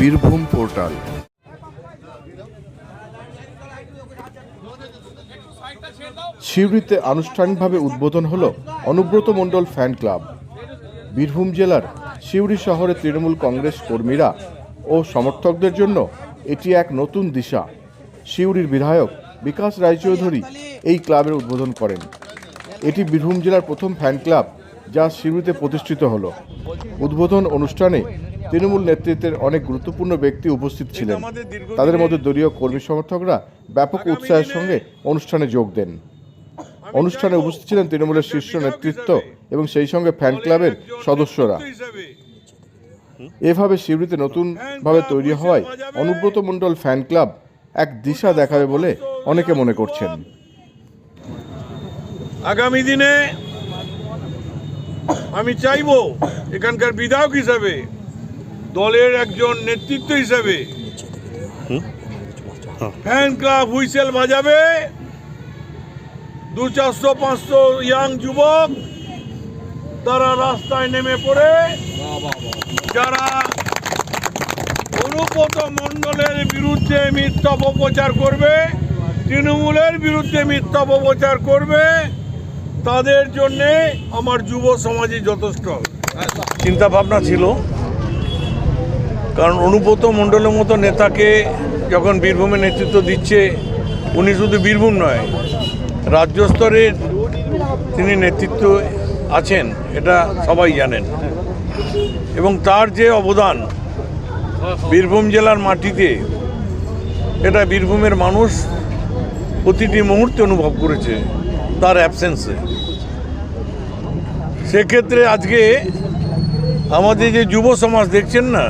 Birbhum portal. সিউড়িতে আনুষ্ঠানিকভাবে উদ্বোধন হল অনুব্রত মণ্ডল ফ্যান ক্লাব। বীরভূম জেলার সিউড়ি শহরে তৃণমূল কংগ্রেস কর্মীরা ও সমর্থকদের জন্য এটি এক নতুন দিশা। সিউড়ির বিধায়ক বিকাশ রায়চৌধুরী এই ক্লাবের উদ্বোধন করেন। এটি বীরভূম জেলার প্রথম ফ্যান ক্লাব। যা সিউড়িতে প্রতিষ্ঠিত হলো। উদ্বোধন অনুষ্ঠানে তৃণমূল নেতৃত্বের অনেক গুরুত্বপূর্ণ ব্যক্তি উপস্থিত ছিলেন। তাদের মধ্যে দলীয় কর্মী সমর্থকরা ব্যাপক উৎসাহের সঙ্গে অনুষ্ঠানে যোগ দেন। অনুষ্ঠানে উপস্থিত ছিলেন তৃণমূলের শীর্ষ নেতৃত্ব এবং সেই সঙ্গে ফ্যান ক্লাবের সদস্যরা। এভাবে শিউরিতে নতুনভাবে তৈরি হওয়ায় অনুব্রত মণ্ডল ফ্যান ক্লাব এক দিশা দেখাবে বলে অনেকে মনে করছেন। আগামী দিনে আমি চাইব এখানকার বিধায়ক হিসাবে, দলের একজন নেতৃত্ব হিসাবে, ফ্যান ক্লাব হুইসেল বাজাবে, দু চারশো, পাঁচশো ইয়াং যুবক তারা রাস্তায় নেমে পড়ে, যারা অনুব্রত মণ্ডলের বিরুদ্ধে মিথ্যা অপপ্রচার করবে, তৃণমূলের বিরুদ্ধে মিথ্যা অপপ্রচার করবে তাদের জন্যে আমার যুব সমাজে যথেষ্ট। চিন্তা ভাবনা ছিল। কারণ অনুব্রত মণ্ডলের মতো নেতাকে যখন বীরভূমে নেতৃত্ব দিচ্ছে, উনি শুধু বীরভূম নয়, রাজ্য স্তরের তিনি নেতৃত্ব আছেন, এটা সবাই জানেন। এবং তার যে অবদান বীরভূম জেলার মাটিতে, এটা বীরভূমের মানুষ প্রতিটি মুহূর্তে অনুভব করেছে। তার অ্যাবসেন্সে সেক্ষেত্রে আজকে আমাদের যে যুব সমাজ, দেখছেন না?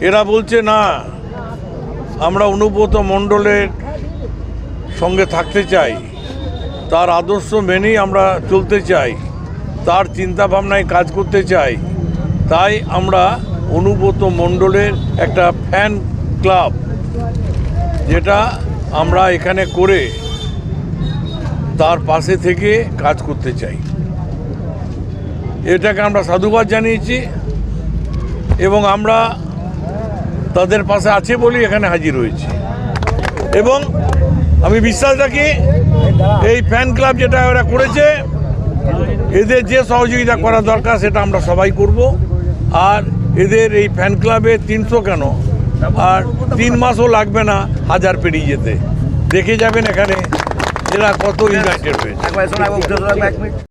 এরা বলছে, না, আমরা অনুব্রত মণ্ডলের সঙ্গে থাকতে চাই। তার আদর্শ মেনেই আমরা চলতে চাই। তার চিন্তা ভাবনায় কাজ করতে চাই। তাই আমরা অনুব্রত মণ্ডলের একটা ফ্যান ক্লাব যেটা আমরা এখানে করে তার পাশে থেকে কাজ করতে চাই। এটাকে আমরা সাধুবাদ জানিয়েছি এবং আমরা তাদের পাশে আছে বলেই এখানে হাজির হয়েছি। এবং আমি বিশ্বাস রাখি এই ফ্যান ক্লাব যেটা ওরা করেছে, এদের যে সহযোগিতা করা দরকার সেটা আমরা সবাই করব। আর এদের এই ফ্যান ক্লাবে তিনশো কেন? আর তিন মাসও লাগবে না হাজার পেরিয়ে যেতে। দেখে যাবেন এখানে এরা কত ইউনাইটেড হয়েছে।